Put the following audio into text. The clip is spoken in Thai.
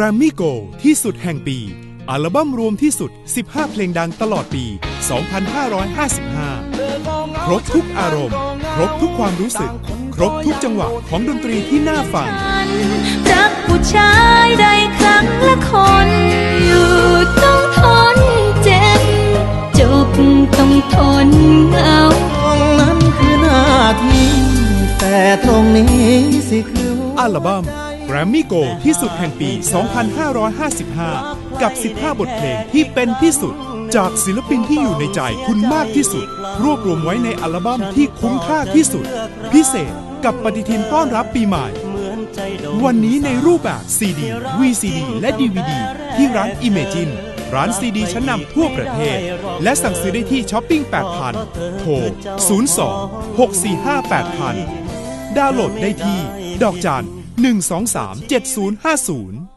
รมมี่โกที่สุดแห่งปี อัลบั้มรวมที่สุด 15 เพลงดังตลอดปี 2555 ครบทุกอารมณ์ ครบทุกความรู้สึก ครบทุกจังหวะของดนตรีที่น่าฟัง รักผู้ชายได้ครั้งละคน อยู่ต้องทนเจ็บ จบต้องทนเหงาตรงนั้นคือหน้าที่แต่ตรงนี้สิคือหัวอัลบั้ม Grammy Go ที่สุดแห่งปี 2555 กับ 15 บทเพลงที่เป็นที่สุด จากศิลปินที่อยู่ในใจคุณมากที่สุด รวบรวมไว้ในอัลบั้มที่คุ้มค่าที่สุด พิเศษกับปฏิทินต้อนรับปีใหม่ วันนี้ในรูปแบบ CD VCD และ DVD ที่ร้าน Imagine ร้านซีดีชั้นนำทั่วประเทศ และสั่งซื้อได้ที่ช้อปปิ้ง 8,000 โทร 02 645 8000 ดาวน์โหลดได้ที่ ดอกจัน 123 7050